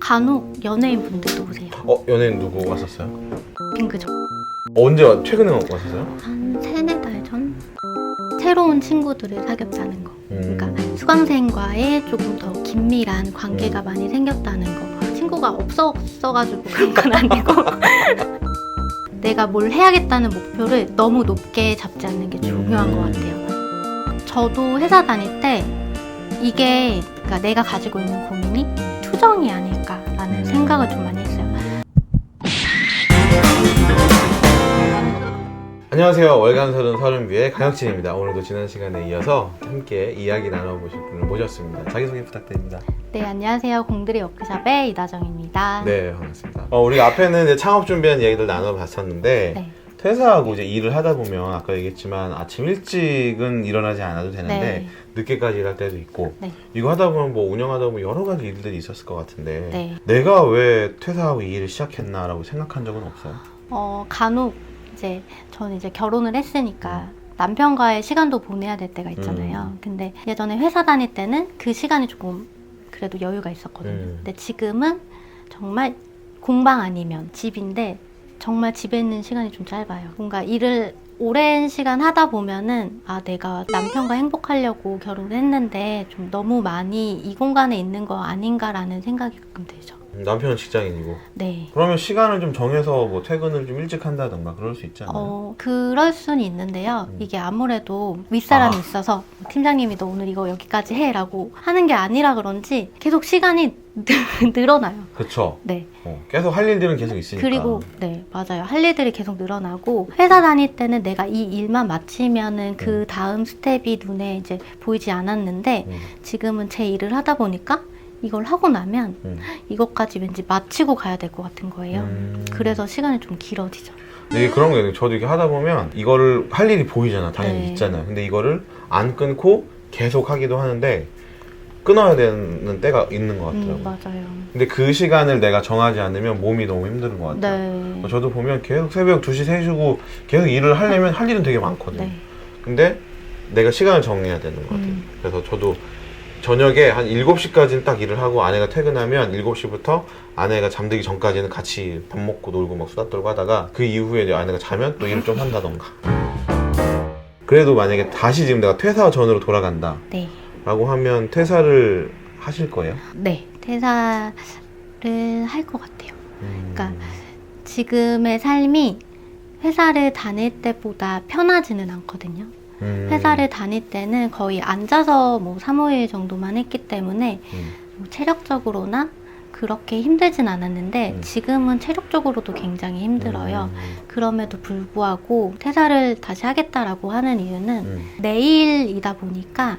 간혹 연예인 분들도 오세요. 어 연예인 누구 왔었어요? 핑크죠. 언제 왔- 최근에 왔었어요? 한 세네 달 전? 새로운 친구들을 사귀었다는 거. 음. 그러니까 수강생과의 조금 더 긴밀한 관계가 많이 생겼다는 거. 친구가 없었어가지고 그런 건 아니고. 내가 뭘 해야겠다는 목표를 너무 높게 잡지 않는 게 중요한 음. 것 같아요. 저도 회사 다닐 때 이게 그러니까 내가 가지고 있는 고민이 투정이 아닐까라는 음. 생각을 좀 많이 했어요. 안녕하세요. 월간 서른 서른비의 강혁진입니다. 오늘도 지난 시간에 이어서 함께 이야기 나눠보실 분을 모셨습니다. 자기소개 부탁드립니다. 네, 안녕하세요. 공들이 워크숍의 이다정입니다. 네, 반갑습니다. 어, 우리 앞에는 이제 창업 준비한 이야기들 나눠봤었는데 네. 퇴사하고 이제 일을 하다 보면 아까 얘기했지만 아침 일찍은 일어나지 않아도 되는데 네. 늦게까지 일할 때도 있고 네. 이거 하다 보면 뭐 운영하다 보면 여러 가지 일들이 있었을 것 같은데 네. 내가 왜 퇴사하고 이 일을 시작했나라고 생각한 적은 없어요? 어, 간혹 이제 저는 이제 결혼을 했으니까 남편과의 시간도 보내야 될 때가 있잖아요. 음. 근데 예전에 회사 다닐 때는 그 시간이 조금 그래도 여유가 있었거든요. 음. 근데 지금은 정말 공방 아니면 집인데 정말 집에 있는 시간이 좀 짧아요. 뭔가 일을 오랜 시간 하다 보면은 아 내가 남편과 행복하려고 결혼을 했는데 좀 너무 많이 이 공간에 있는 거 아닌가라는 생각이 가끔 들죠. 음, 남편은 직장인이고 네. 그러면 시간을 좀 정해서 뭐 퇴근을 좀 일찍 한다던가 그럴 수 있잖아요. 어, 그럴 수는 있는데요. 음. 이게 아무래도 윗사람이 아. 있어서 팀장님이 너 오늘 이거 여기까지 해라고 하는 게 아니라 그런지 계속 시간이 늘어나요. 그쵸. 네. 어, 계속 할 일들은 계속 있으니까. 그리고 네, 맞아요. 할 일들이 계속 늘어나고 회사 다닐 때는 내가 이 일만 마치면은 그 다음 스텝이 눈에 이제 보이지 않았는데 음, 지금은 제 일을 하다 보니까 이걸 하고 나면 음. 이것까지 왠지 마치고 가야 될 것 같은 거예요. 음. 그래서 시간이 좀 길어지죠. 이게 그런 거예요. 저도 이렇게 하다 보면 이거를 할 일이 보이잖아. 당연히 네. 있잖아요. 근데 이거를 안 끊고 계속 하기도 하는데 끊어야 되는 때가 있는 것 같더라고요. 음, 맞아요. 근데 그 시간을 내가 정하지 않으면 몸이 너무 힘든 것 같아요. 네. 어, 저도 보면 계속 새벽 2시, 3시고 계속 일을 하려면 할 일은 되게 많거든요. 네. 근데 내가 시간을 정해야 되는 것 같아요. 음. 그래서 저도 저녁에 한 7시까지는 딱 일을 하고 아내가 퇴근하면 7시부터 아내가 잠들기 전까지는 같이 밥 먹고 놀고 막 수다 떨고 하다가 그 이후에 이제 아내가 자면 또 일을 좀 한다던가. 그래도 만약에 다시 지금 내가 퇴사 전으로 돌아간다 네. 라고 하면 퇴사를 하실 거예요? 네. 퇴사를 할 것 같아요. 음. 그러니까 지금의 삶이 회사를 다닐 때보다 편하지는 않거든요. 음. 회사를 다닐 때는 거의 앉아서 뭐 3, 5일 정도만 했기 때문에 음. 뭐 체력적으로나 그렇게 힘들진 않았는데 음. 지금은 체력적으로도 굉장히 힘들어요. 음. 그럼에도 불구하고 퇴사를 다시 하겠다라고 하는 이유는 음. 내일이다 보니까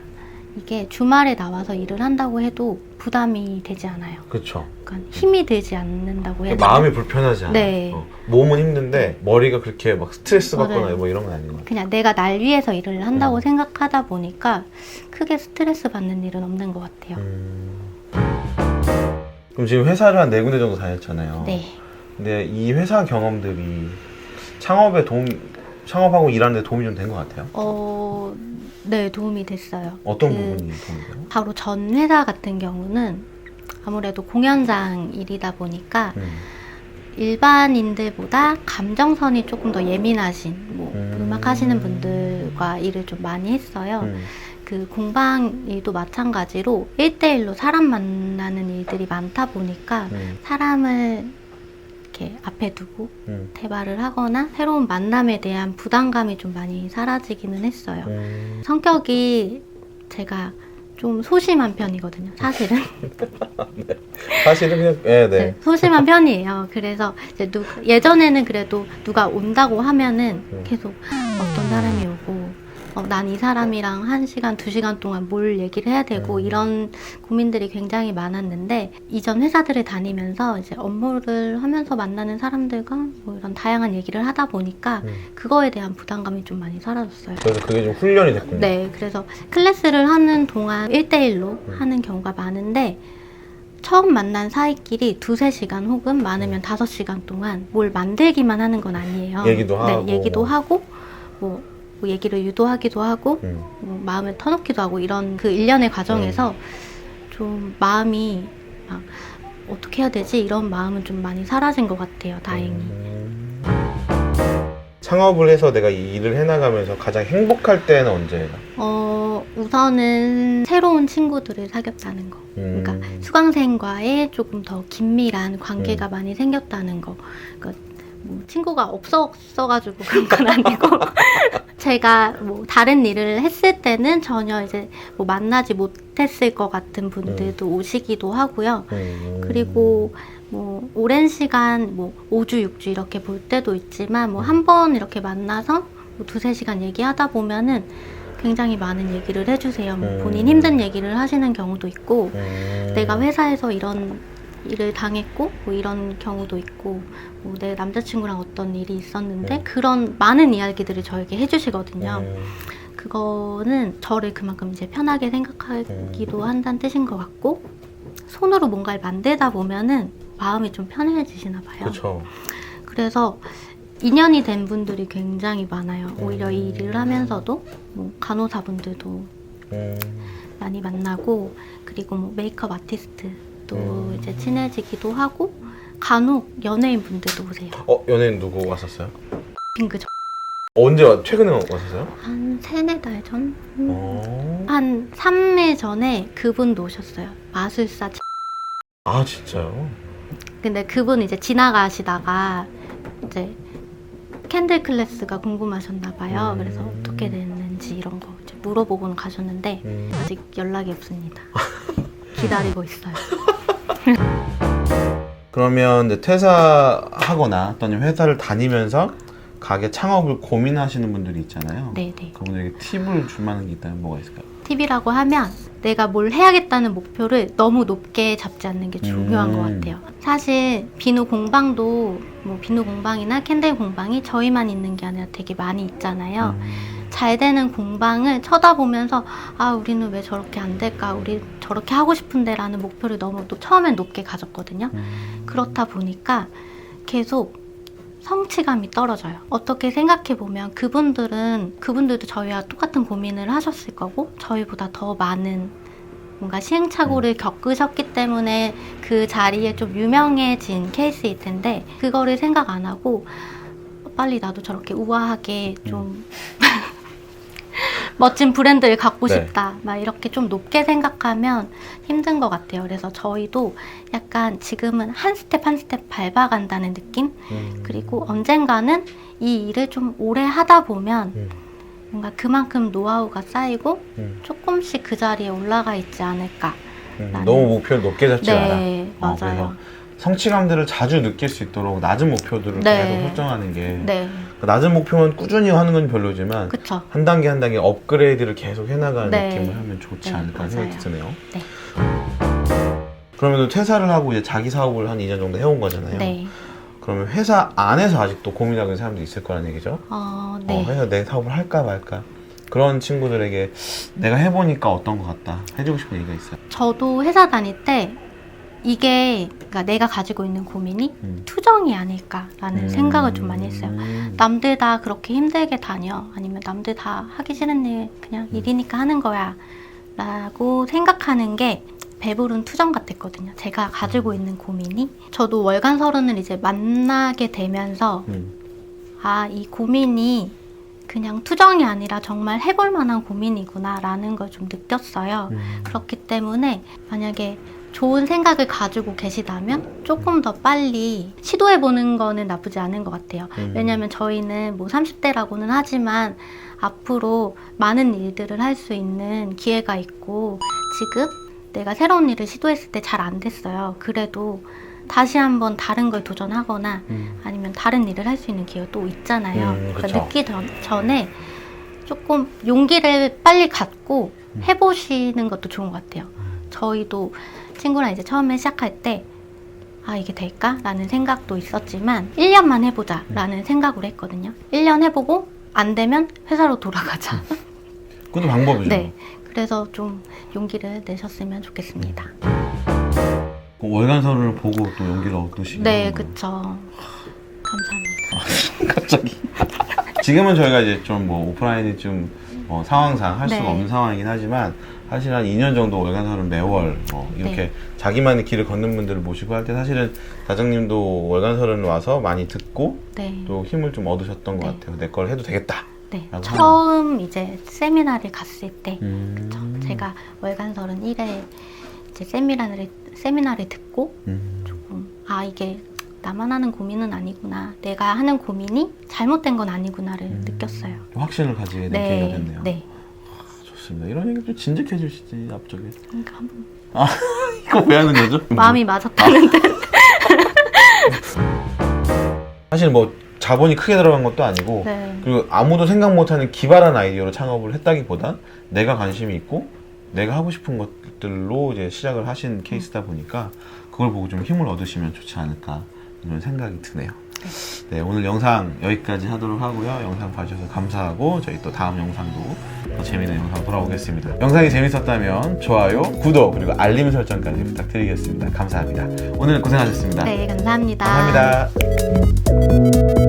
이게 주말에 나와서 일을 한다고 해도 부담이 되지 않아요. 그쵸. 그러니까 힘이 들지 않는다고 되나? 마음이 불편하지 않아. 네. 어. 몸은 힘든데 머리가 그렇게 막 스트레스 받거나. 뭐 이런 건 아닌 것 같아. 그냥 내가 날 위해서 일을 한다고 음. 생각하다 보니까 크게 스트레스 받는 일은 없는 것 같아요. 음. 그럼 지금 회사를 한 네 군데 정도 다녔잖아요. 네. 근데 이 회사 경험들이 창업에 도움, 창업하고 일하는 데 도움이 좀 된 것 같아요. 어, 네, 도움이 됐어요. 어떤 그 부분이 도움이 돼요? 바로 전 회사 같은 경우는 아무래도 공연장 일이다 보니까 음. 일반인들보다 감정선이 조금 더 예민하신 뭐 음. 음. 악 하시는 분들과 일을 좀 많이 했어요. 음. 그 공방 일도 마찬가지로 1대1로 사람 만나는 일들이 많다 보니까 음. 사람을 이렇게 앞에 두고 음. 대화를 하거나 새로운 만남에 대한 부담감이 좀 많이 사라지기는 했어요. 음. 성격이 제가 좀 소심한 편이거든요, 사실은. 사실은 그냥, 예, 네. 네, 소심한 편이에요. 그래서 이제 누, 예전에는 그래도 누가 온다고 하면은 음. 계속 어떤 사람이 오고 어, 난이 사람이랑 한 시간, 두 시간 동안 뭘 얘기를 해야 되고 음. 이런 고민들이 굉장히 많았는데 이전 회사들을 다니면서 이제 업무를 하면서 만나는 사람들과 뭐 이런 다양한 얘기를 하다 보니까 음. 그거에 대한 부담감이 좀 많이 사라졌어요. 그래서 그게 좀 훈련이 됐군요. 네, 그래서 클래스를 하는 동안 1대1로 음. 하는 경우가 많은데 처음 만난 사이끼리 두세 시간 혹은 많으면 다섯 시간 동안 뭘 만들기만 하는 건 아니에요. 얘기도 하고. 네, 얘기도 하고 뭐, 뭐 얘기를 유도하기도 하고 음. 뭐 마음을 터놓기도 하고 이런 그 일련의 과정에서 음. 좀 마음이 막 어떻게 해야 되지? 이런 마음은 좀 많이 사라진 것 같아요. 다행히. 음. 창업을 해서 내가 이 일을 해나가면서 가장 행복할 때는 언제예요? 어, 우선은 새로운 친구들을 사귀었다는 거. 음. 그러니까 수강생과의 조금 더 긴밀한 관계가 많이 생겼다는 거. 그러니까 뭐 친구가 없었어가지고 그런 건 아니고 제가 뭐 다른 일을 했을 때는 전혀 이제 뭐 만나지 못했을 것 같은 분들도 오시기도 하고요. 음. 그리고 뭐 오랜 시간 뭐 5주, 6주 이렇게 볼 때도 있지만 뭐 한 번 이렇게 만나서 뭐 두세 시간 얘기하다 보면은 굉장히 많은 얘기를 해주세요. 뭐 음. 본인 힘든 얘기를 하시는 경우도 있고 음. 내가 회사에서 이런 일을 당했고 뭐 이런 경우도 있고 뭐 내 남자친구랑 어떤 일이 있었는데 음. 그런 많은 이야기들을 저에게 해주시거든요. 음. 그거는 저를 그만큼 이제 편하게 생각하기도 음. 한다는 뜻인 것 같고 손으로 뭔가를 만들다 보면은 마음이 좀 편해지시나 봐요. 그렇죠. 그래서 인연이 된 분들이 굉장히 많아요. 오히려 이 음. 일을 하면서도 뭐 간호사분들도 음. 많이 만나고 그리고 뭐 메이크업 아티스트 도 음. 이제 친해지기도 하고 간혹 연예인 분들도 오세요. 어 연예인 누구 왔었어요? 빙그 저- 언제 왔- 최근에 왔었어요? 한 세네 달 전? 어. 한 3일 전에 그분도 오셨어요. 마술사. 치- 아 진짜요? 근데 그분 이제 지나가시다가 이제 캔들 클래스가 궁금하셨나 봐요. 음. 그래서 어떻게 됐는지 이런 거 이제 물어보고는 가셨는데 음. 아직 연락이 없습니다. 기다리고 있어요. 그러면 이제 퇴사하거나 또는 회사를 다니면서 가게 창업을 고민하시는 분들이 있잖아요. 네 네. 그분들에게 팁을 줄 만한 게 있다면 뭐가 있을까요? 팁이라고 하면 내가 뭘 해야겠다는 목표를 너무 높게 잡지 않는 게 중요한 음. 것 같아요. 사실 비누 공방도 뭐 비누 공방이나 캔들 공방이 저희만 있는 게 아니라 되게 많이 있잖아요. 음. 잘 되는 공방을 쳐다보면서 아 우리는 왜 저렇게 안 될까 우리 저렇게 하고 싶은데라는 목표를 너무 또 처음엔 높게 가졌거든요. 음. 그렇다 보니까 계속 성취감이 떨어져요. 어떻게 생각해 보면 그분들은 그분들도 저희와 똑같은 고민을 하셨을 거고 저희보다 더 많은 뭔가 시행착오를 겪으셨기 때문에 그 자리에 좀 유명해진 케이스일 텐데 그거를 생각 안 하고 빨리 나도 저렇게 우아하게 좀 멋진 브랜드를 갖고 네. 싶다. 막 이렇게 좀 높게 생각하면 힘든 것 같아요. 그래서 저희도 약간 지금은 한 스텝 한 스텝 밟아간다는 느낌? 음. 그리고 언젠가는 이 일을 좀 오래 하다 보면 음. 뭔가 그만큼 노하우가 쌓이고 음. 조금씩 그 자리에 올라가 있지 않을까. 음. 너무 목표를 높게 잡지 않아. 네, 어, 맞아요. 성취감들을 자주 느낄 수 있도록 낮은 목표들을 네. 계속 설정하는 게 네, 그 낮은 목표만 꾸준히 하는 건 별로지만 그쵸. 한 단계 한 단계 업그레이드를 계속 해나가는 네. 느낌을 하면 좋지 네, 않을까 생각이 맞아요. 드네요. 네. 그러면 퇴사를 하고 이제 자기 사업을 한 2년 정도 해온 거잖아요. 네. 그러면 회사 안에서 아직도 고민하고 있는 사람도 있을 거란 얘기죠. 어, 어, 네. 회사 내 사업을 할까 말까. 그런 친구들에게 내가 해보니까 어떤 것 같다. 해주고 싶은 얘기가 있어요. 저도 회사 다닐 때 이게 그러니까 내가 가지고 있는 고민이 음. 투정이 아닐까라는 음. 생각을 좀 많이 했어요. 남들 다 그렇게 힘들게 다녀 아니면 남들 다 하기 싫은 일 그냥 일이니까 하는 거야 라고 생각하는 게 배부른 투정 같았거든요 제가 가지고 있는 고민이 저도 월간 서른을 이제 만나게 되면서 음. 아이 고민이 그냥 투정이 아니라 정말 해볼 만한 고민이구나 라는 걸 좀 느꼈어요 음. 그렇기 때문에 만약에 좋은 생각을 가지고 계시다면 조금 더 빨리 시도해 보는 거는 나쁘지 않은 것 같아요. 음. 왜냐면 저희는 뭐 30대라고는 하지만 앞으로 많은 일들을 할 수 있는 기회가 있고 지금 내가 새로운 일을 시도했을 때 잘 안 됐어요. 그래도 다시 한번 다른 걸 도전하거나 음. 아니면 다른 일을 할 수 있는 기회가 또 있잖아요. 음, 그러니까. 늦기 전, 전에 조금 용기를 빨리 갖고 음. 해보시는 것도 좋은 것 같아요. 저희도 친구랑 이제 처음에 시작할 때 아, 이게 될까? 라는 생각도 있었지만 1년만 해보자 라는 생각으로 했거든요. 1년 해보고 안 되면 회사로 돌아가자. 그것도 방법이죠. 네. 그래서 좀 용기를 내셨으면 좋겠습니다. 그 월간서를 보고 또 용기를 얻으시고. 네, 그쵸. 감사합니다. 갑자기. 지금은 저희가 이제 좀 뭐 오프라인이 좀 어, 상황상 할 수가 네. 없는 상황이긴 하지만 사실 한 2년 정도 월간설은 매월 뭐 이렇게 네. 자기만의 길을 걷는 분들을 모시고 할 때 사실은 다정님도 월간설은 와서 많이 듣고 네. 또 힘을 좀 얻으셨던 것 네. 같아요. 내 걸 해도 되겠다. 네. 라고 처음 이제 세미나를 갔을 때 음. 제가 월간설은 1회 이제 세미나를 세미나를 듣고 음. 음, 아 이게 나만 하는 고민은 아니구나. 내가 하는 고민이 잘못된 건 아니구나를 음. 느꼈어요. 좀 확신을 가지게 된 계기가 네, 됐네요. 네. 좋습니다. 이런 얘기 좀 진득해 주시지 앞쪽에. 그러니까 한번 이거 왜 하는 거죠? 마음이 맞았다는 듯. 사실 뭐 자본이 크게 들어간 것도 아니고 네. 그리고 아무도 생각 못하는 기발한 아이디어로 창업을 했다기보단 내가 관심이 있고 내가 하고 싶은 것들로 이제 시작을 하신 케이스다 보니까 그걸 보고 좀 힘을 얻으시면 좋지 않을까 이런 생각이 드네요. 네 오늘 영상 여기까지 하도록 하고요. 영상 봐주셔서 감사하고 저희 또 다음 영상도 더 재미있는 영상 돌아오겠습니다. 영상이 재밌었다면 좋아요, 구독 그리고 알림 설정까지 부탁드리겠습니다. 감사합니다. 오늘 고생하셨습니다. 네, 감사합니다. 감사합니다.